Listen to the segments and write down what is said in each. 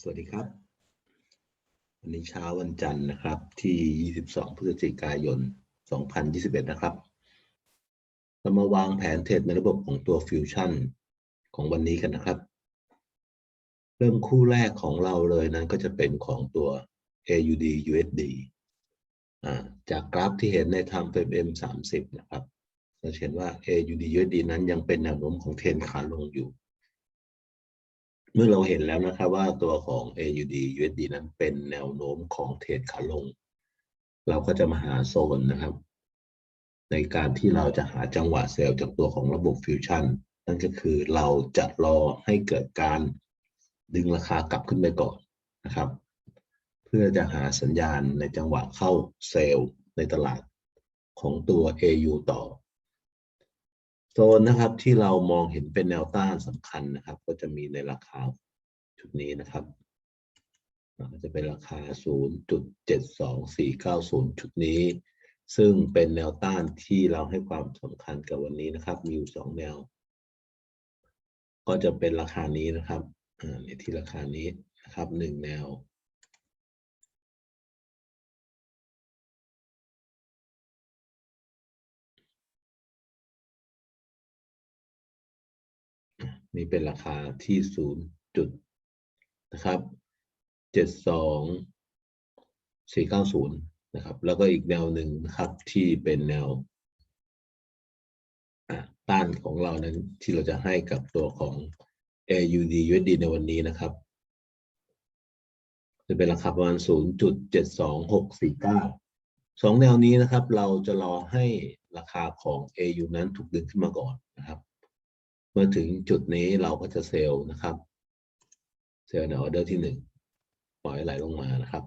สวัสดีครับ วันนี้เช้าวันจันทร์นะครับ ที่ 22 พฤศจิกายน 2021 นะครับ เรามาวางแผนเทรดในระบบของตัวฟิวชั่นของวันนี้กันนะครับ เริ่มคู่แรกของเราเลยนั้นก็จะเป็นของตัว AUD USD จากกราฟที่เห็นใน Time Frame M30 นะครับเราจะเห็นว่า AUD USD นั้นยังเป็นแนวโน้มของเทรนขาลงอยู่ เมื่อเราเห็นแล้วนะครับว่าตัวของ AUD USD นั้นเป็นแนวโน้มของเทรดขาลง เราก็จะมาหาโซนนะครับ ในการที่เราจะหาจังหวะเซลล์จากตัวของระบบฟิวชั่นนั่นก็คือเราจะรอให้เกิดการดึงราคากลับขึ้นไปก่อนนะครับ เพื่อจะหาสัญญาณในจังหวะเข้าเซลล์ในตลาดของตัว AU ต่อ นนะครับที่เรามองเห็นเป็นแนวต้านสำคัญนะครับ ก็จะมีในราคาชุดนี้นะครับก็จะเป็นราคา 0.72490 ชุดนี้ ซึ่งเป็นแนวต้านที่เราให้ความสำคัญกับวันนี้นะครับ มีอยู่สองแนว ก็จะเป็นราคานี้นะครับในที่ราคานี้นะครับหนึ่งแนว นี่เป็นราคาที่ศูนย์จุดนะครับเจ็ดสองสี่เก้าศูนย์นะครับ แล้วก็อีกแนวหนึ่งนะครับที่เป็นแนวต้านของเรานั้นที่เราจะให้กับตัวของ AUD USD ในวันนี้นะครับ จะเป็นราคาประมาณ 0.72649 สองแนวนี้นะครับ เราจะรอให้ราคาของ AU นั้นถูกดึงขึ้นมาก่อนนะครับ เมื่อถึงจุดนี้เราก็จะเซลล์นะครับ เซลล์ในออเดอร์ที่หนึ่งปล่อยไหลลงมานะครับ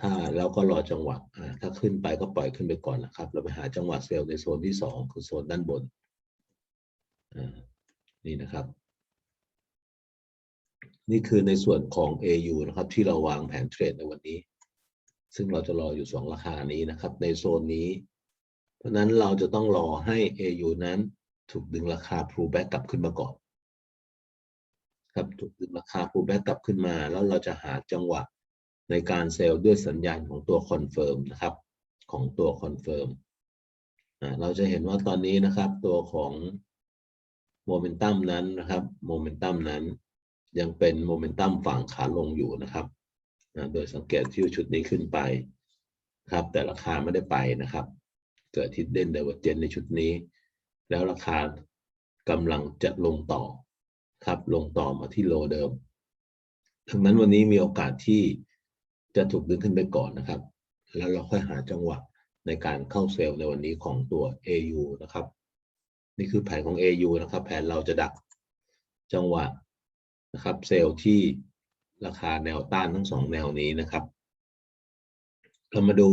ถ้าแล้วก็รอจังหวะถ้าขึ้นไปก็ปล่อยขึ้นไปก่อนนะครับ เราไปหาจังหวะเซลล์ในโซนที่สองคือโซนด้านบนนี่นะครับ นี่คือในส่วนของ AU นะครับ ที่เราวางแผนเทรดในวันนี้ ซึ่งเราจะรออยู่สองราคานี้นะครับ ในโซนนี้ เพราะฉะนั้นเราจะต้องรอให้ AU นั้น ถูกดึงราคา pullback กลับขึ้นมาก่อนครับถูกดึงราคา pullback กลับขึ้นมา แล้วเราจะหาจังหวะในการเซลล์ด้วยสัญญาณของตัว confirm นะครับ ของตัว confirm เราจะเห็นว่าตอนนี้นะครับตัวของโมเมนตัมนั้นนะครับโมเมนตัมนั้นยังเป็นโมเมนตัมฝั่งขาลงอยู่นะครับนะโดยสังเกตที่ชุดนี้ขึ้นไปครับ แต่ราคาไม่ได้ไปนะครับ เกิดทิดเด่นไดเวอร์เจนในชุดนี้ แล้วราคากำลังจะลงต่อครับลงต่อมาที่โลเดิมดังนั้นวันนี้มีโอกาสที่จะถูกดึงขึ้นไปก่อนนะครับ แล้วเราค่อยหาจังหวะในการเข้าเซลล์ในวันนี้ของตัว AU นะครับ นี่คือแผนของ AU นะครับ แผนเราจะดักจังหวะนะครับ เซลล์ที่ราคาแนวต้านทั้งสองแนวนี้นะครับ เรามาดู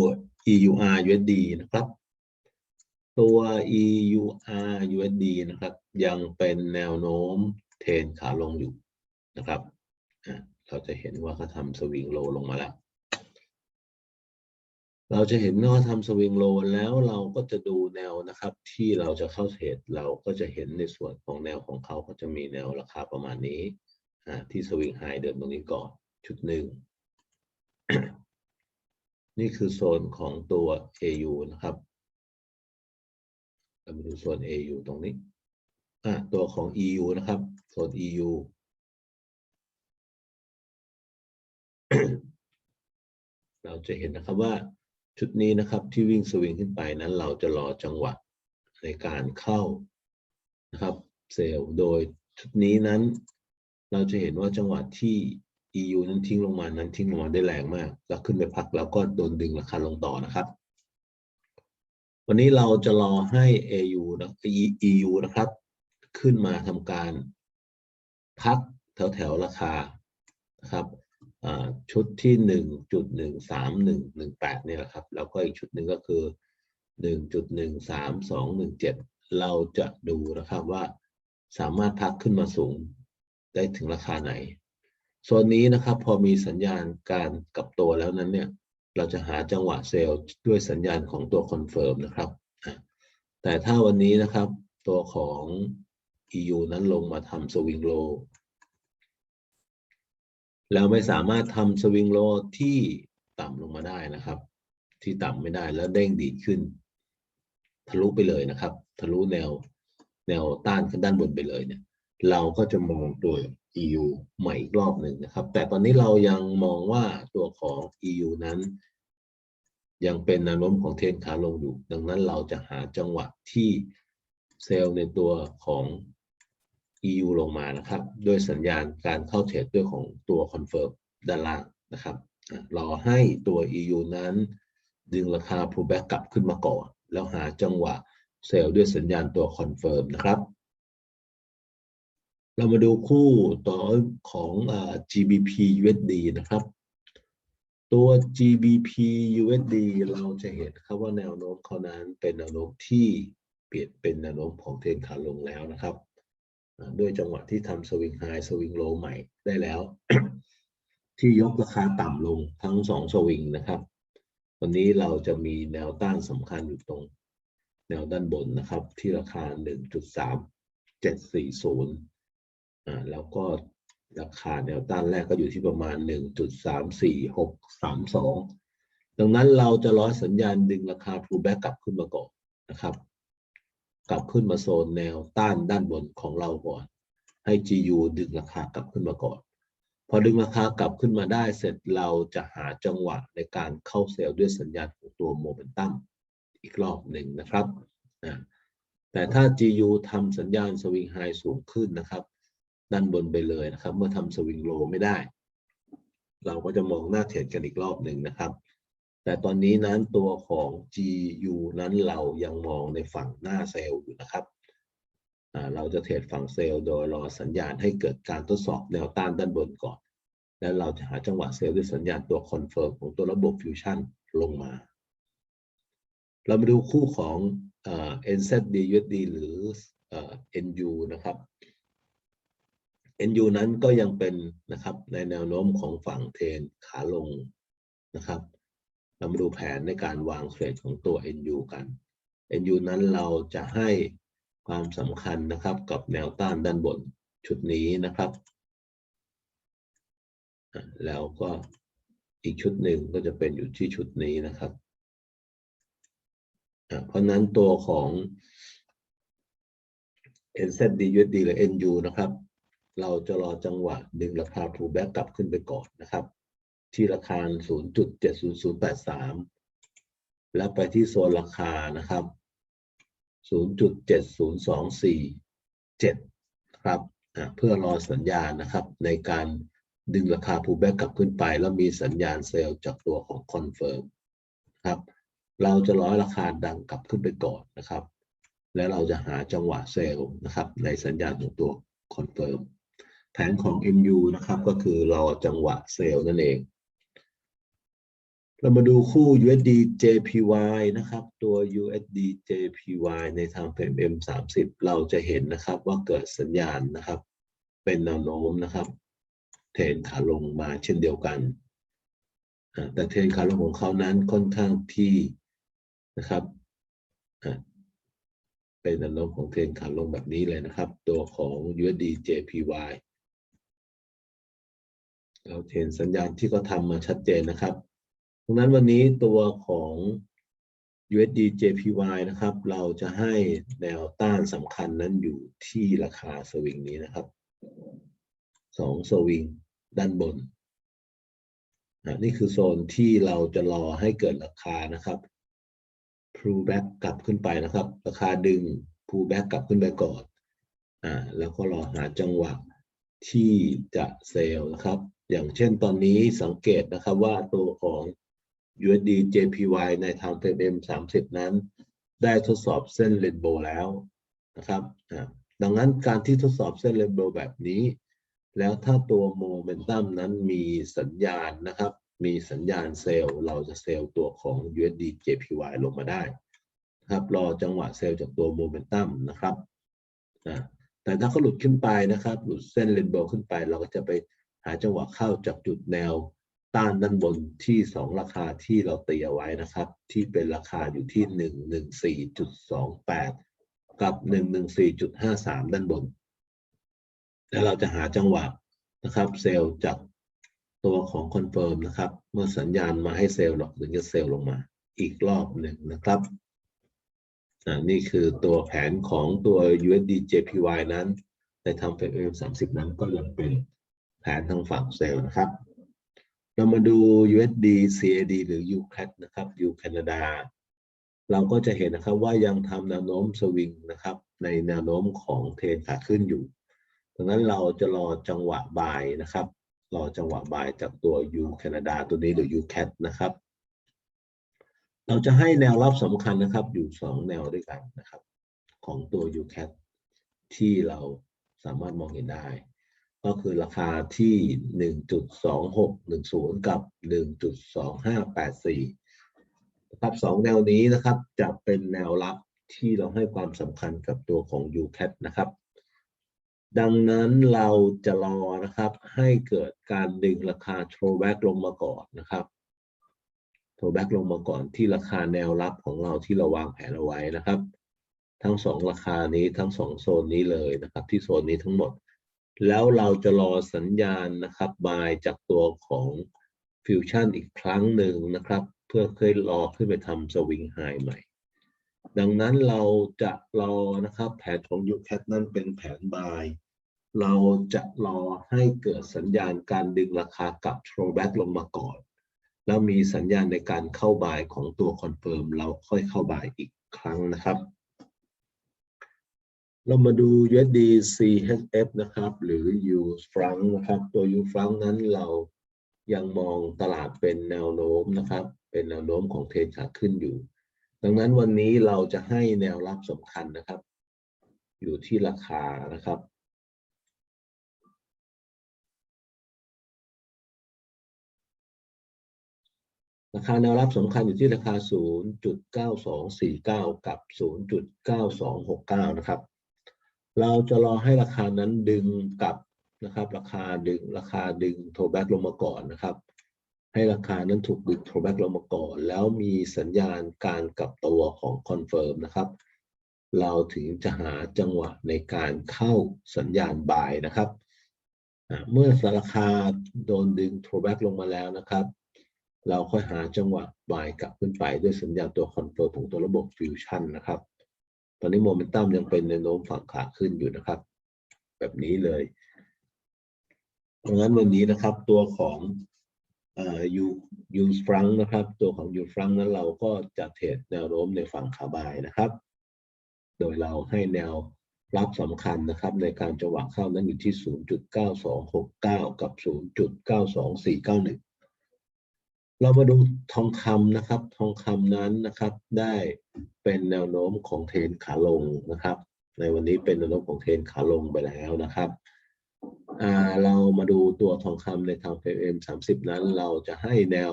EUR USD นะครับ ตัว EUR USD นะครับ ยังเป็นแนวโน้มเทรนขาลงอยู่นะครับ เราจะเห็นว่าเขาทำสวิงโลลงมาแล้ว เราจะเห็นว่าเขาทำสวิงโลแล้วเราก็จะดูแนวนะครับ ที่เราจะเข้าเทรดเราก็จะเห็นในส่วนของแนวของเขาก็จะมีแนวราคาประมาณนี้ที่สวิงไฮเดินตรงนี้ก่อนชุดหนึ่งนี่คือโซนของตัว AU นะครับ มาดูโซน AU ตรงนี้อ่าตัวของ EU นะครับโซน EU เราจะเห็นนะครับว่าชุดนี้นะครับที่วิ่งสวิงขึ้นไปนั้นเราจะรอจังหวะในการเข้านะครับเซลล์โดยชุดนี้นั้น เราจะเห็นว่าจังหวะที่ EU นั้นทิ้งลงมานั้นทิ้งลงมาได้แรงมาก แล้วขึ้นไปพักแล้วก็โดนดึงราคาลงต่อนะครับ วันนี้เราจะรอให้ AU นะ EU นะครับ ขึ้นมาทำการพักแถวแถวๆราคานะครับชุดที่หนึ่งจุดหนึ่งสามหนึ่งหนึ่งแปดนี่แหละครับ แล้วก็อีกชุดหนึ่งก็คือหนึ่งจุดหนึ่งสามสองหนึ่งเจ็ดเราจะดูนะครับว่าสามารถพักขึ้นมาสูงได้ถึงราคาไหนโซนนี้นะครับพอมีสัญญาณการกลับตัวแล้วนั้นเนี่ย เราจะหาจังหวะเซลล์ด้วยสัญญาณของตัวคอนเฟิร์มนะครับ แต่ถ้าวันนี้นะครับตัวของ EU นั้นลงมาทำสวิงโลแล้วไม่สามารถทำสวิงโลที่ต่ำลงมาได้นะครับ ที่ต่ำไม่ได้แล้วเด้งดีดขึ้น ทะลุไปเลยนะครับ ทะลุแนวแนวต้านขึ้นด้านบนไปเลยเนี่ย เราก็จะมองตัว EU ใหม่อีกรอบหนึ่งนะครับ แต่ตอนนี้เรายังมองว่าตัวของ EU นั้น ยังเป็นแนวโน้มของเทรนขาลงอยู่ ดังนั้นเราจะหาจังหวะที่เซลล์ในตัวของ EU ลงมานะครับ ด้วยสัญญาณการเข้าเทรดด้วยของตัวคอนเฟิร์มด้านล่างนะครับรอให้ตัว EU นั้น ดึงราคา pullback กลับขึ้นมาก่อน แล้วหาจังหวะเซลล์ด้วยสัญญาณตัวคอนเฟิร์มนะครับ เรามาดูคู่ต่อของอ GBP USD นะครับ ตัว GBP USD เราจะเห็นครับว่าแนวโน้มเขานั้นเป็นแนวโน้มที่เปลี่ยนเป็นแนวโน้มของเทรนขาลงแล้วนะครับ ด้วยจังหวะที่ทำสวิงไฮสวิงโลใหม่ได้แล้ว ที่ยกราคาต่ำลงทั้งสองสวิงนะครับ วันนี้เราจะมีแนวต้านสำคัญอยู่ตรง แนวด้านบนนะครับ ที่ราคา 1.3740 อ่าแล้วก็ราคาแนวต้านแรกก็อยู่ที่ประมาณ 1.34632 ดังนั้นเราจะร้อยสัญญาณดึงราคา pullback กลับขึ้นมาก่อนนะครับ กลับขึ้นมาโซนแนวต้านด้านบนของเราก่อน ให้ GU ดึงราคากลับขึ้นมาก่อน พอดึงราคากลับขึ้นมาได้เสร็จเราจะหาจังหวะในการเข้าเซลล์ด้วยสัญญาณของตัวโมเมนตัมอีกรอบหนึ่งนะครับอ่าแต่ถ้า GU ทำสัญญาณสวิงไฮสูงขึ้นนะครับ ด้านบนไปเลยนะครับ เมื่อทำสวิงโลไม่ได้ เราก็จะมองหน้าเทรดกันอีกรอบหนึ่งนะครับ แต่ตอนนี้นั้นตัวของ GU นั้นเรายังมองในฝั่งหน้าเซลล์อยู่นะครับเราจะเทรดฝั่งเซลล์โดยรอสัญญาณให้เกิดการทดสอบแนวต้านด้านบนก่อน แล้วเราจะหาจังหวะเซลล์ด้วยสัญญาณตัวคอนเฟิร์มของตัวระบบฟิวชั่นลงมา เรามาดูคู่ของ NZD USD หรือเอ่อ NU นะครับ NU นั้นก็ยังเป็นนะครับในแนวโน้มของฝั่งเทนขาลงนะครับ เรามาดูแผนในการวางเทรดของตัว NU กัน NU นั้นเราจะให้ความสำคัญนะครับกับแนวต้านด้านบนชุดนี้นะครับ แล้วก็อีกชุดหนึ่งก็จะเป็นอยู่ที่ชุดนี้นะครับ เพราะฉะนั้นตัวของ NZD USD หรือ NU นะครับ เราจะรอจังหวะดึงราคา pullback กลับขึ้นไปก่อนนะครับ ที่ราคา 0.70083 แล้วไปที่โซนราคานะครับ 0.70247 ครับอะเพื่อรอสัญญาณนะครับ ในการดึงราคา pullback กลับขึ้นไป แล้วมีสัญญาณเซลล์จากตัวของ confirm ครับ เราจะร้อยราคาดังกลับขึ้นไปก่อนนะครับ แล้วเราจะหาจังหวะเซลล์นะครับ ในสัญญาณของตัว confirm แผนของ MU นะครับ ก็คือรอจังหวะเซลล์นั่นเอง เรามาดูคู่ USD JPY นะครับ ตัว USD JPY ในทางเฟรม M30 เราจะเห็นนะครับว่าเกิดสัญญาณนะครับ เป็นแนวโน้มนะครับ เทรนขาลงมาเช่นเดียวกัน แต่เทรนขาลงของเขานั้นค่อนข้างที่นะครับเป็นแนวโน้มของเทรนขาลงแบบนี้เลยนะครับ ตัวของ USD JPY เราเห็นสัญญาณที่เขาทำมาชัดเจนนะครับดังนั้นวันนี้ตัวของ USD JPY นะครับ เราจะให้แนวต้านสำคัญนั้นอยู่ที่ราคาสวิงนี้นะครับสองสวิงด้านบนอะนี่คือโซนที่เราจะรอให้เกิดราคานะครับ pullback กลับขึ้นไปนะครับ ราคาดึง pullback กลับขึ้นไปก่อนอ่าแล้วก็รอหาจังหวะที่จะเซลล์นะครับ อย่างเช่นตอนนี้สังเกตนะครับว่าตัวของ USD JPY ในทางเฟรม M30 นั้น ได้ทดสอบเส้นเรนโบว์แล้วนะครับ ดังนั้นการที่ทดสอบเส้นเรนโบว์แบบนี้ แล้วถ้าตัวโมเมนตัมนั้นมีสัญญาณนะครับ มีสัญญาณเซลล์ เราจะเซลล์ตัวของ USD JPY ลงมาได้ครับรอจังหวะเซลล์จากตัวโมเมนตัมนะครับแต่ถ้าเขาหลุดขึ้นไปนะครับ หลุดเส้นเรนโบว์ขึ้นไป เราก็จะไป หาจังหวะเข้าจากจุดแนวต้านด้านบนที่สองราคาที่เราตีเอาไว้นะครับ ที่เป็นราคาอยู่ที่หนึ่งหนึ่งสี่จุดสองแปดกับหนึ่งหนึ่งสี่จุดห้านบน แล้วเราจะหาจังหวะนะครับ เซลล์จากตัวของคอนเฟิร์มนะครับ เมื่อสัญญาณมาให้เซลล์เราถึงจะเซลล์ลงมาอีกรอบหนึ่งนะครับอ่านี่คือตัวแผนของตัว USD JPY นั้น ในทำเฟดเอ็มสามสิบนั้นก็ยังเป็น แผนทางฝั่งเซลล์นะครับ เรามาดู USD CAD หรือ UCAD นะครับ U แคนาดาเราก็จะเห็นนะครับว่ายังทำแนวโน้มสวิงนะครับ ในแนวโน้มของเทรนขาขึ้นอยู่ดังนั้นเราจะรอจังหวะบ่ายนะครับ รอจังหวะบ่ายจากตัว U แคนาดาตัวนี้หรือ UCAD นะครับ เราจะให้แนวรับสำคัญนะครับอยู่สองแนวด้วยกันนะครับ ของตัว UCAD ที่เราสามารถมองเห็นได้ ก็คือราคาที่ 1.2610 กับ 1.2584นะครับสองแนวนี้นะครับจะเป็นแนวรับที่เราให้ความสำคัญกับตัวของ UCAT นะครับ ดังนั้นเราจะรอนะครับให้เกิดการดึงราคา throwback ลงมาก่อนนะครับ throwback ลงมาก่อนที่ราคาแนวรับของเราที่เราวางแผนเอาไว้นะครับ ทั้งสองราคานี้ทั้งสองโซนนี้เลยนะครับ ที่โซนนี้ทั้งหมด แล้วเราจะรอสัญญาณนะครับบายจากตัวของฟิวชั่นอีกครั้งหนึ่งนะครับ เพื่อเคยรอขึ้นไปทำสวิงไฮใหม่ ดังนั้นเราจะรอนะครับแผนของ UCAT นั้นเป็นแผนบาย เราจะรอให้เกิดสัญญาณการดึงราคากลับ throwback ลงมาก่อน แล้วมีสัญญาณในการเข้าบายของตัวคอนเฟิร์มเราค่อยเข้าบายอีกครั้งนะครับ เรามาดู USD CHF นะครับ หรือ U franc นะครับ ตัว U franc นั้นเรายังมองตลาดเป็นแนวโน้มนะครับ เป็นแนวโน้มของเทรนขาขึ้นอยู่ ดังนั้นวันนี้เราจะให้แนวรับสำคัญนะครับ อยู่ที่ราคานะครับราคาแนวรับสำคัญอยู่ที่ราคา 0.9249 กับ 0.9269 นะครับ เราจะรอให้ราคานั้นดึงกลับนะครับ ราคาดึงราคาดึงโทแบ็กลงมาก่อนนะครับ ให้ราคานั้นถูกดึงโทแบ็กลงมาก่อน แล้วมีสัญญาณการกลับตัวของคอนเฟิร์มนะครับ เราถึงจะหาจังหวะในการเข้าสัญญาณบายนะครับ เมื่อราคาโดนดึงโทแบ็กลงมาแล้วนะครับเราค่อยหาจังหวะบายกลับขึ้นไปด้วยสัญญาณตัวคอนเฟิร์มของตัวระบบฟิวชั่นนะครับ อนนี้โมเมนตัมยังเป็นแนวโน้มฝั่งขาขึ้นอยู่นะครับ แบบนี้เลยดังนั้นวันนี้นะครับตัวของยูยูฟรังนะครับ ตัวของยูฟรังนั้นเราก็จะเทรดแนวโน้มในฝั่งขาบายนะครับ โดยเราให้แนวรับสำคัญนะครับ ในการจังหวะเข้านั้นอยู่ที่ 0.9269 กับ 0.92491 เรามาดูทองคำนะครับ ทองคำนั้นนะครับ ได้เป็นแนวโน้มของเทรนขาลงนะครับ ในวันนี้เป็นแนวโน้มของเทรนขาลงไปแล้วนะครับอ่าเรามาดูตัวทองคำในทาง PM 30 นั้น เราจะให้แนว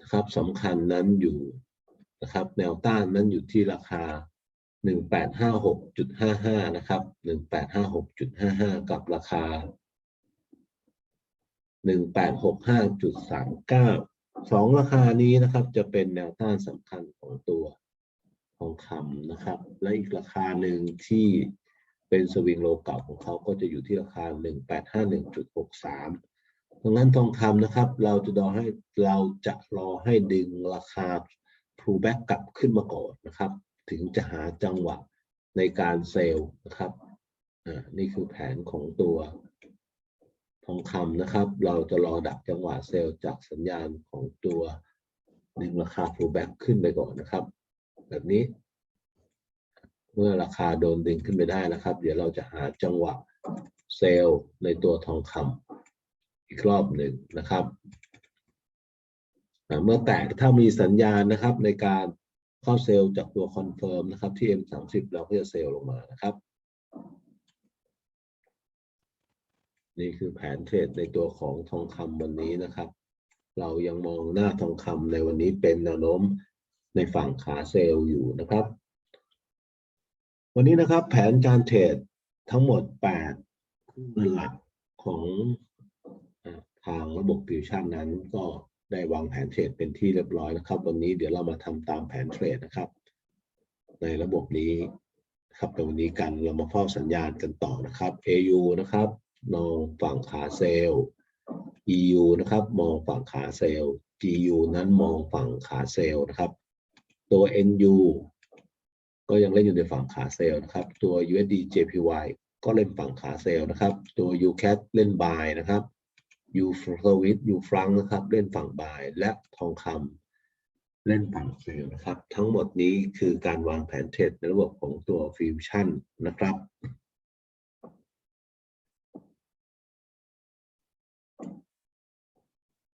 นะครับสำคัญนั้นอยู่นะครับ แนวต้านนั้นอยู่ที่ราคา 1856.55 นะครับ 1856.55 กับราคา 1865.39 สองราคานี้นะครับ จะเป็นแนวต้านสำคัญของตัวทองคำนะครับ และอีกราคาหนึ่งที่เป็นสวิงโลเก่าของเขาก็จะอยู่ที่ราคา 1851.63 ดังนั้นทองคำนะครับ เราจะรอให้เราจะรอให้ดึงราคา pullback กลับขึ้นมาก่อนนะครับ ถึงจะหาจังหวะในการเซลล์นะครับอ่านี่คือแผนของตัว องคำนะครับ เราจะรอดักจังหวะเซลล์จากสัญญาณของตัวดึงราคา pullback ขึ้นไปก่อนนะครับ แบบนี้ เมื่อราคาโดนดึงขึ้นไปได้นะครับ เดี๋ยวเราจะหาจังหวะเซลล์ในตัวทองคำอีกรอบหนึ่งนะครับเมื่อแตกถ้ามีสัญญาณนะครับในการเข้าเซลล์จากตัวคอนเฟิร์มนะครับที่ M30 เราก็จะเซลล์ลงมานะครับ นี่คือแผนเทรดในตัวของทองคำวันนี้นะครับ เรายังมองหน้าทองคำในวันนี้เป็นแนวโน้มในฝั่งขาเซลล์อยู่นะครับ วันนี้นะครับแผนการเทรดทั้งหมด 8 คู่เงินหลักของทางระบบฟิวชั่นนั้นก็ได้วางแผนเทรดเป็นที่เรียบร้อยนะครับ วันนี้เดี๋ยวเรามาทำตามแผนเทรดนะครับ ในระบบนี้ครับแต่วันนี้กันเรามาเฝ้าสัญญาณกันต่อนะครับ AU นะครับ มองฝั่งขาเซลล์ EU นะครับ มองฝั่งขาเซลล์ GU นั้นมองฝั่งขาเซลล์นะครับ ตัว NU ก็ยังเล่นอยู่ในฝั่งขาเซลล์นะครับ ตัว USD JPY ก็เล่นฝั่งขาเซลล์นะครับ ตัว UCAT เล่น buy นะครับ U Service U Franc นะครับ เล่นฝั่ง buy และทองคำเล่นฝั่งเซลล์นะครับ ทั้งหมดนี้คือการวางแผนเทรดในระบบของตัวฟิวชั่นนะครับ